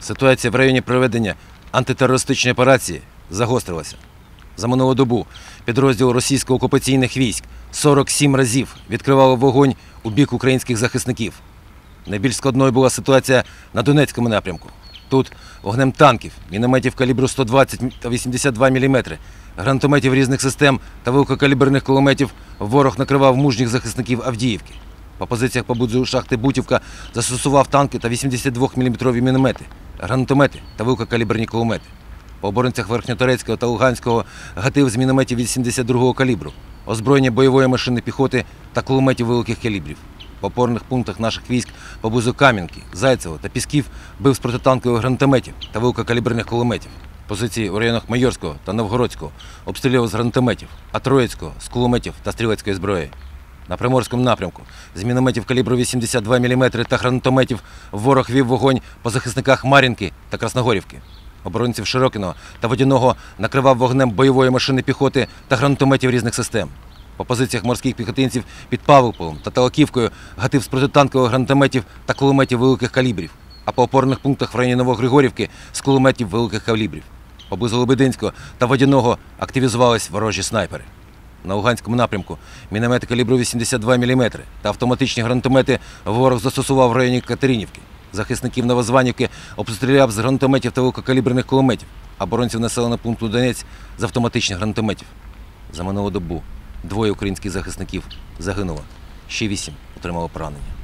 Ситуація в районі проведення антитерористичної операції загострилася. За минулу добу підрозділ російсько-окупаційних військ 47 разів відкривав вогонь у бік українських захисників. Найбільш складною була ситуація на Донецькому напрямку. Тут вогнем танків, мінометів калібру 120 та 82 мм, гранатометів різних систем та великокаліберних кулеметів ворог накривав мужніх захисників Авдіївки. По позиціях поблизу шахти Бутівка застосував танки та 82-мм міномети, гранатомети та великокаліберні кулемети. По оборонцях Верхньоторецького та Луганського гатив з мінометів 82-го калібру, озброєння бойової машини піхоти та кулеметів великих калібрів. По опорних пунктах наших військ поблизу Кам'янки, Зайцево та Пісків бив з протитанкових гранатометів та великокаліберних кулеметів. Позиції у районах Майорського та Новгородського обстрілював з гранатометів, а Троїцького з кулеметів та стрілецької зброї. На Приморському напрямку з мінометів калібру 82 мм та гранатометів ворог вів вогонь по захисниках Мар'їнки та Красногорівки. Оборонців Широкіного та Водяного накривав вогнем бойової машини піхоти та гранатометів різних систем. По позиціях морських піхотинців під Павловполем та Талаківкою гатив з протитанкових гранатометів та кулеметів великих калібрів, а по опорних пунктах в районі Новогригорівки з кулеметів великих калібрів. Поблизу Лебединського та Водяного активізувались ворожі снайпери. На Луганському напрямку міномети калібру 82 мм та автоматичні гранатомети ворог застосував в районі Катеринівки. Захисників Новозванівки обстріляв з гранатометів та великокаліберних кулеметів, а боронців населеного пункту Донець з автоматичних гранатометів. За минулу добу двоє українських захисників загинуло, ще вісім отримало поранення.